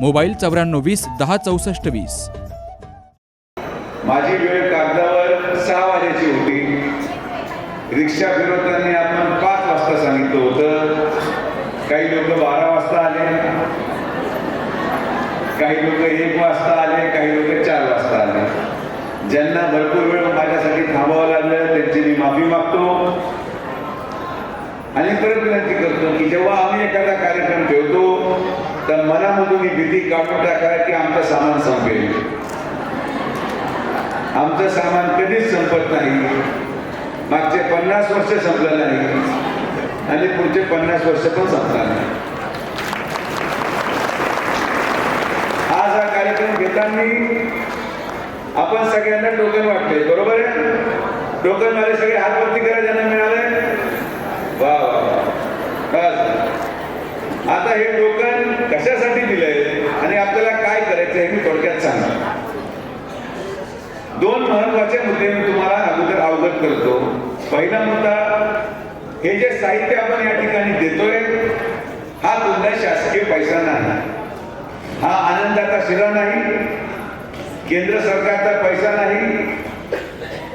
Mobile चौऱ्याण्णव वीस दहा चौसष्ट वीस. माझी वेळ कागदावर सहा वाजायची होती. रिक्षा फिरवताना आपण पाच वाजता सांगितलं होतं. काही लोक बारा वाजता आले. काही लोक एक वाजता आले काही लोक चार वाजता आले. ज्यांना भरपूर वेळ माझ्यासाठी थांबावं लागलं त्यांची मी माफी मागतो. आणि परत विनंती करतो की जेव्हा आम्ही एखादा कार्यक्रम तर मनामधून ही भीती काढून टाका की आमचं सामान संपेल. आमचं सामान कधीच संपत नाही. मागचे पन्नास वर्ष संपलं नाही. आणि पुढचे पन्नास वर्ष पण संपणार नाही. आज हा कार्यक्रम घेताना आपण सगळ्यांना टोकन वाटले बरोबर आहे? टोकन वाले सगळे हातवरती करा ज्यांना मिळाले वा वा वा. बस. आता हे टोकन कशासाठी दिलंय आणि आपल्याला काय करायचं हे मी थोडक्यात सांगतो दोन महत्त्वाचे मुद्दे मी तुम्हाला अगोदर अवगत करतो. पहिला मुद्दा हे जे साहित्य आपण या ठिकाणी देतोय हा कोणता शासकीय पैसा नाही. हा आनंदाचा शिरा नाही केंद्र सरकारचा पैसा नाही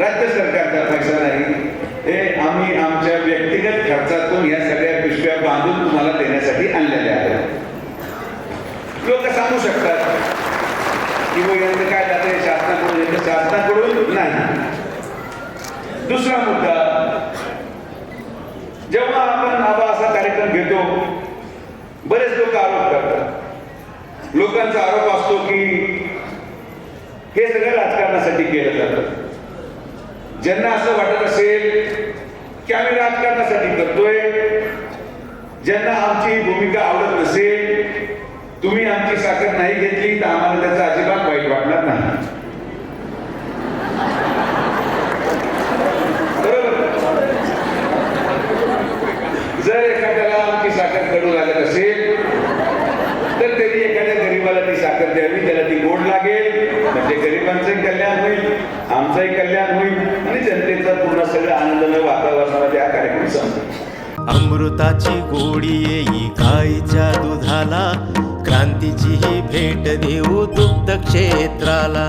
राज्य सरकारचा पैसा नाही. हे आम्ही आमच्या व्यक्तिगत खर्चातून या सगळ्या पिशव्या बांधून तुम्हाला देण्यासाठी आणलेल्या आहेत. लोक सांगू शकतात की मग यांचं काय जाते शासनाकडून येतं शासनाकडून नाही दुसरा मुद्दा जेव्हा आपण आबा असा कार्यक्रम घेतो बरेच लोक आरोप करतात लोकांचा आरोप असतो की हे सगळं राजकारणासाठी केलं जातं. ज्यांना असं वाटत असेल की आम्ही राजकारणासाठी करतोय ज्यांना आमची ही भूमिका आवडत नसेल तुम्ही आमची साखर नाही घेतली तर आम्हाला त्याचा अजिबात कल्याण होईल आमचंही कल्याण होईल आणि जनतेचा पूर्ण सगळं आनंदमय वातावरणामध्ये हा कार्यक्रम संपेल अमृताची गोडी येई गाईच्या दुधाला क्रांतीची ही भेट देऊ दुग्ध क्षेत्राला.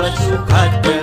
गौयम पशुखाद्य